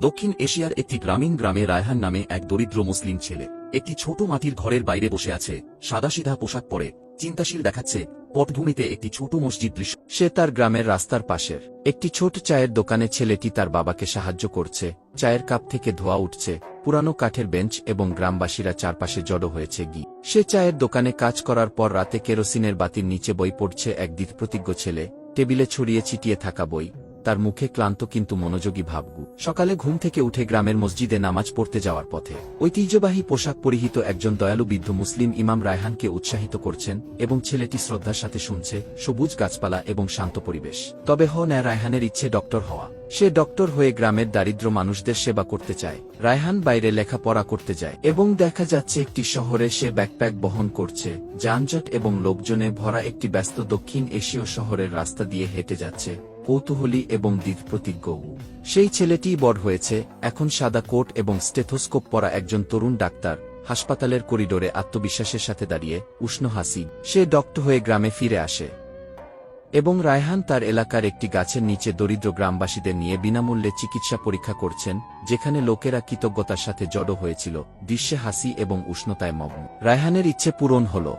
দক্ষিণ এশিয়ার একটি গ্রামীণ গ্রামে রায়হান নামে এক দরিদ্র মুসলিম ছেলে। একটি ছোট মাটির ঘরের বাইরে বসে আছে। সাদাসিধা পোশাক পরে। চিন্তাশীল দেখাচ্ছে পটভূমিতে একটি ছোট মসজিদ দৃশ্য। সে তার গ্রামের রাস্তার পাশের একটি ছোট চায়ের দোকানে ছেলেটি তার বাবাকে সাহায্য করছে। চায়ের কাপ থেকে ধোয়া উঠছে। পুরানো কাঠের বেঞ্চ এবং গ্রামবাসীরা চারপাশে জড়ো হয়েছে গি। সে চায়ের দোকানে কাজ করার পর রাতে কেরোসিনের বাতির নিচে বই পড়ছে এক প্রতিজ্ঞ ছেলে। টেবিলে ছড়িয়ে ছিটিয়ে থাকা বই। তার মুখে ক্লান্ত কিন্তু মনোযোগী ভাবগু। সকালে ঘুম থেকে উঠে গ্রামের মসজিদে নামাজ পড়তে যাওয়ার পথে ঐতিহ্যবাহী পোশাক পরিহিত একজন দয়ালু বৃদ্ধ মুসলিম ইমাম রায়হানকে উৎসাহিত করছেন এবং ছেলেটি শ্রদ্ধার সাথে শুনছে, সবুজ গাছপালা এবং শান্ত পরিবেশ। তবে হ, ন্যা রায়হানের ইচ্ছে ডক্টর হওয়া। সে ডক্টর হয়ে গ্রামের দারিদ্র মানুষদের সেবা করতে চায়। রায়হান বাইরে লেখাপড়া করতে যায় এবং দেখা যাচ্ছে একটি শহরে সে ব্যাকপ্যাক বহন করছে। যানজট এবং লোকজনে ভরা একটি ব্যস্ত দক্ষিণ এশীয় শহরের রাস্তা দিয়ে হেঁটে যাচ্ছে। কৌতূহলী এবং দৃঢ় প্রতিজ্ঞ সেই ছেলেটিই বড় হয়েছে, এখন সাদা কোট এবং স্টেথোস্কোপ পরা একজন তরুণ ডাক্তার, হাসপাতালের করিডোরে আত্মবিশ্বাসের সাথে দাঁড়িয়ে, উষ্ণ হাসি। সে ডক্টর হয়ে গ্রামে ফিরে আসে। এবং রায়হান তার এলাকার একটি গাছের নিচে দরিদ্র গ্রামবাসীদের নিয়ে বিনামূল্যে চিকিৎসা পরীক্ষা করছেন, যেখানে লোকেরা কৃতজ্ঞতার সাথে জড়ো হয়েছিল, দৃশ্যে হাসি এবং উষ্ণতায় মগ্ন। রায়হানের ইচ্ছে পূরণ হল।